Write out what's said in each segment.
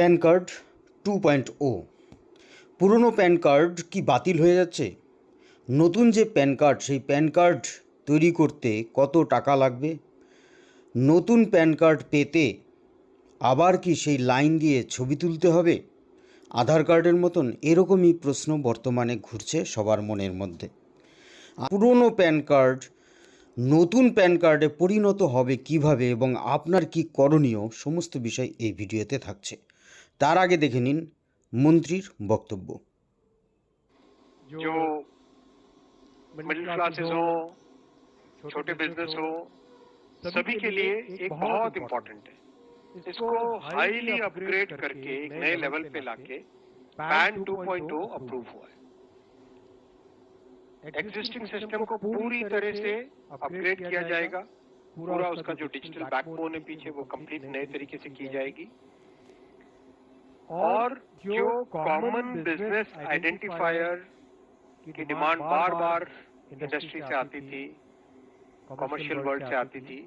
PAN card two point O. পুরনো PAN card কি বাতিল হয়ে যাচ্ছে? নতুন যে প্যান কার্ড, সেই প্যান কার্ড তৈরি করতে কত টাকা লাগবে? নতুন প্যান কার্ড পেতে আবার কি সেই লাইন দিয়ে ছবি তুলতে হবে? আধার কার্ডের মতন এরকমই প্রশ্ন বর্তমানে ঘুরছে সবার মনের মধ্যে। পুরনো প্যান কার্ড, নতুন প্যান কার্ডে পরিণত হবে কীভাবে এবং আপনার কি করণীয়, সমস্ত বিষয় এই ভিডিওতে থাকছে। তার আগে দেখে নিন মন্ত্রীর বক্তব্য जो मिडिल क्लासेस हो छोटे बिजनेस हो सभी के लिए एक बहुत इम्पोर्टेंट है इसको हाईली अपग्रेड करके एक नए लेवल पे लाके पैन 2.0 अप्रूव हुआ है एग्जिस्टिंग सिस्टम को पूरी तरह से अपग्रेड किया जाएगा पूरा उसका जो डिजिटल बैकबोन है पीछे वो कंप्लीट नए तरीके से की जाएगी और जो कॉमन बिज़नेस आइडेंटिफायर की डिमांड बार बार इंडस्ट्री से आती थी कॉमर्शियल वर्ल्ड से आती थी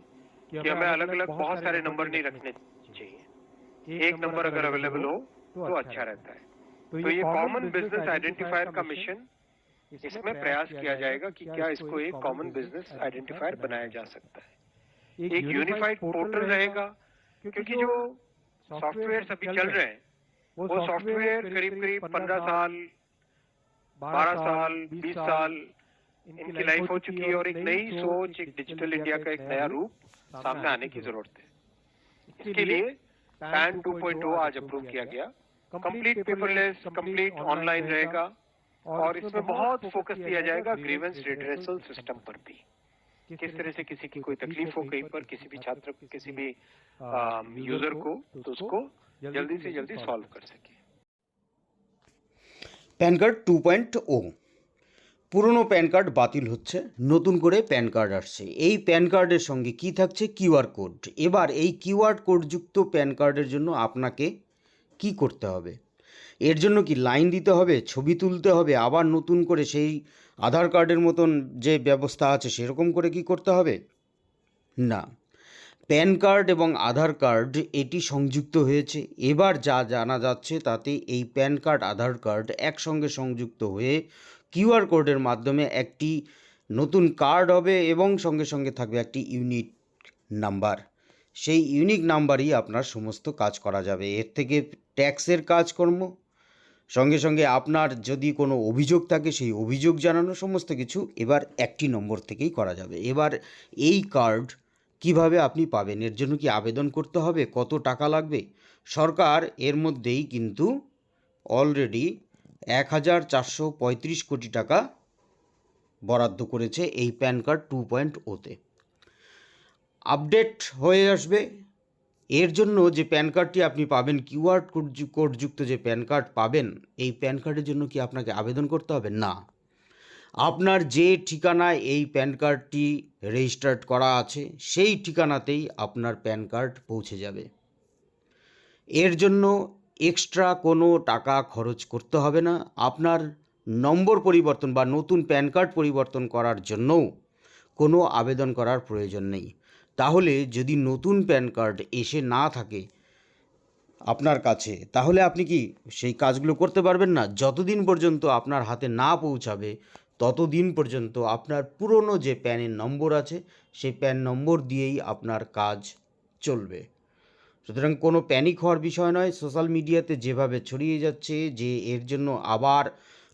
कि हमें अलग अलग बहुत सारे नंबर नहीं रखने चाहिए। एक नंबर अगर अवेलेबल हो तो अच्छा रहता है। तो ये कॉमन बिज़नेस आइडेंटिफायर का मिशन इसमें प्रयास किया जाएगा कि क्या इसको एक कॉमन बिज़नेस आइडेंटिफायर बनाया जा सकता है। एक यूनिफाइड पोर्टल रहेगा क्योंकि जो सॉफ्टवेयर अभी चल रहे हैं वो सॉफ्टवेयर करीब करीब पंद्रह साल बारह साल बीस साल इनकी लाइफ हो चुकी है और एक नई सोच एक डिजिटल इंडिया का एक नया रूप सामने आने की ज़रूरत है। इसके लिए पैन 2.0 आज अप्रूव किया गया। कंप्लीट पेपरलेस कंप्लीट ऑनलाइन रहेगा और इसमें बहुत फोकस दिया जाएगा ग्रीवेंस रिड्रेसल सिस्टम पर भी। किस तरह से किसी की कोई तकलीफ हो कहीं पर किसी भी छात्र को किसी भी यूजर को तो उसको जल्दी से जल्दी सॉल्व कर सके PAN card two point O পুরনো প্যান কার্ড বাতিল হচ্ছে নতুন করে প্যান কার্ড আসছে এই প্যান কার্ডের সঙ্গে কি থাকছে কিউআর কোড এবার এই কিউআর কোডযুক্ত প্যান কার্ডের জন্য আপনাকে কি করতে হবে এর জন্য কি লাইন দিতে হবে, ছবি তুলতে হবে, আবার নতুন করে সেই আধার কার্ডের মতন যে ব্যবস্থা আছে সেরকম করে কি করতে হবে? না। প্যান কার্ড এবং আধার কার্ড এটি সংযুক্ত হয়েছে। এবার যা জানা যাচ্ছে তাতে এই প্যান কার্ড, আধার কার্ড একসঙ্গে সংযুক্ত হয়ে কিউআর কোডের মাধ্যমে একটি নতুন কার্ড হবে এবং সঙ্গে সঙ্গে থাকবে একটি ইউনিক নাম্বার। সেই ইউনিক নাম্বারই আপনার সমস্ত কাজ করা যাবে। এর থেকে ট্যাক্সের কাজকর্ম সঙ্গে সঙ্গে আপনার যদি কোনো অভিযোগ থাকে, সেই অভিযোগ জানানো সমস্ত কিছু এবার একটি নম্বর থেকেই করা যাবে। এবার এই কার্ড কীভাবে আপনি পাবেন? এর জন্য কি আবেদন করতে হবে? কত টাকা লাগবে? সরকার এর মধ্যেই কিন্তু অলরেডি এক হাজার চারশো পঁয়ত্রিশ কোটি টাকা বরাদ্দ করেছে এই প্যান কার্ড টু পয়েন্ট ওতে। আপডেট হয়ে আসবে। এর জন্য যে প্যান কার্ডটি আপনি পাবেন কিউআর কোড কোডযুক্ত যে প্যান কার্ড পাবেন, এই প্যান কার্ডের জন্য কি আপনাকে আবেদন করতে হবে? না। আপনার যে ঠিকানায় এই প্যান কার্ডটি রেজিস্টার্ড করা আছে, সেই ঠিকানাতেই আপনার প্যান কার্ড পৌঁছে যাবে। এর জন্য এক্সট্রা কোনো টাকা খরচ করতে হবে না। আপনার নম্বর পরিবর্তন বা নতুন প্যান কার্ড পরিবর্তন করার জন্যও কোনো আবেদন করার প্রয়োজন নেই। তাহলে যদি নতুন প্যান কার্ড এসে না থাকে আপনার কাছে, তাহলে আপনি কি সেই কাজগুলো করতে পারবেন না? যতদিন পর্যন্ত আপনার হাতে না পৌঁছাবে, ততদিন পর্যন্ত আপনার পুরনো যে প্যানের নম্বর আছে, সেই প্যান নম্বর দিয়েই আপনার কাজ চলবে। সুতরাং কোনো প্যানিক হওয়ার বিষয় নয়। সোশ্যাল মিডিয়াতে যেভাবে ছড়িয়ে যাচ্ছে যে এর জন্য আবার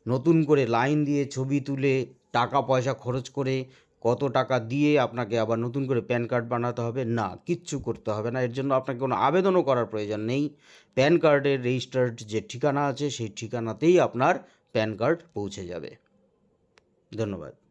নতুন করে লাইন দিয়ে ছবি তুলে টাকা পয়সা খরচ করে কত টাকা দিয়ে আপনাকে আবার নতুন করে প্যান কার্ড বানাতে হবে? না, কিচ্ছু করতে হবে না। এর জন্য আপনাকে কোনো আবেদনও করার প্রয়োজন নেই। প্যান কার্ডের রেজিস্টার্ড যে ঠিকানা আছে, সেই ঠিকানাতেই আপনার প্যান কার্ড পৌঁছে যাবে। ধন্যবাদ।